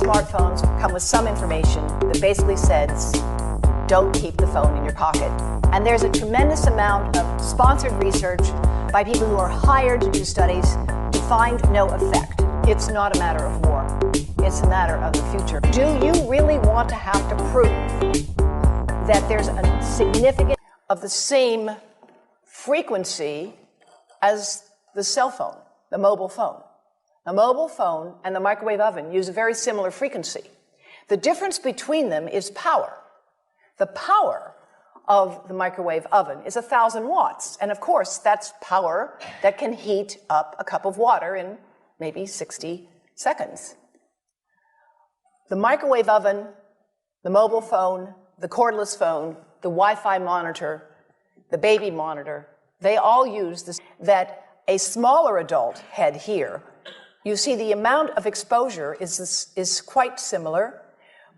smartphones come with some information that basically says don't keep the phone in your pocket. And there's a tremendous amount of sponsored research by people who are hired to do studies to find no effect. It's not a matter of war. It's a matter of the future. Do you really want to have to prove that there's a significant of the same frequency as the cell phone, the mobile phone? A mobile phone and the microwave oven use a very similar frequency. The difference between them is power. The power of the microwave oven is 1,000 watts. And of course, that's power that can heat up a cup of water in maybe 60 seconds. The microwave oven, the mobile phone, the cordless phone, the Wi-Fi monitor, the baby monitor, they all use this, that a smaller adult head here, you see the amount of exposure is, is quite similar,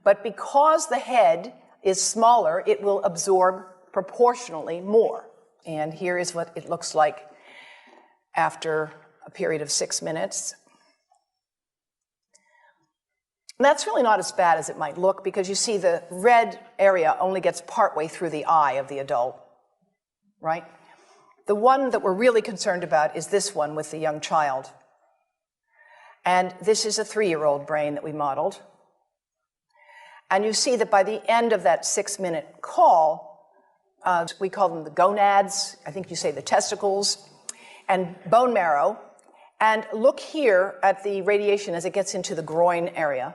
but because the head is smaller, it will absorb proportionally more. And here is what it looks like after a period of six minutes. And that's really not as bad as it might look because you see the red area only gets partway through the eye of the adult, right? The one that we're really concerned about is this one with the young child. And this is a three-year-old brain that we modeled. And you see that by the end of that six-minute call, uh, we call them the gonads, I think you say the testicles, and bone marrow. And look here at the radiation as it gets into the groin area.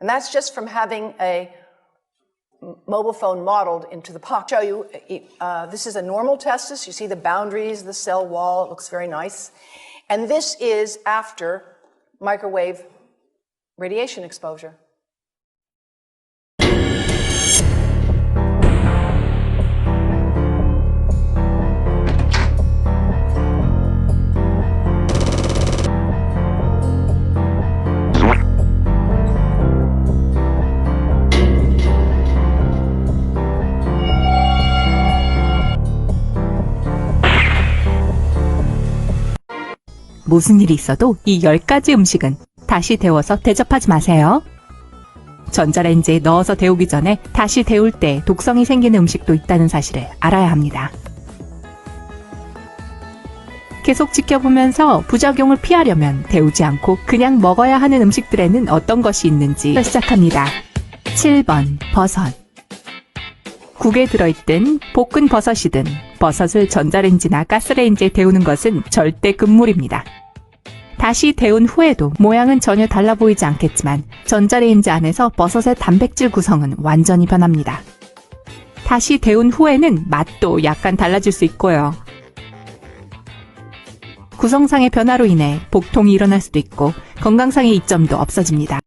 And that's just from having a mobile phone modeled into the pocket. Show you, uh, this is a normal testis. You see the boundaries, the cell wall. It looks very nice. And this is after microwave radiation exposure. 무슨 일이 있어도 이 10가지 음식은 다시 데워서 대접하지 마세요. 전자레인지에 넣어서 데우기 전에 다시 데울 때 독성이 생기는 음식도 있다는 사실을 알아야 합니다. 계속 지켜보면서 부작용을 피하려면 데우지 않고 그냥 먹어야 하는 음식들에는 어떤 것이 있는지 시작합니다. 7번 버섯 국에 들어있든 볶은 버섯이든 버섯을 전자레인지나 가스레인지에 데우는 것은 절대 금물입니다. 다시 데운 후에도 모양은 전혀 달라 보이지 않겠지만 전자레인지 안에서 버섯의 단백질 구성은 완전히 변합니다. 다시 데운 후에는 맛도 약간 달라질 수 있고요. 구성상의 변화로 인해 복통이 일어날 수도 있고 건강상의 이점도 없어집니다.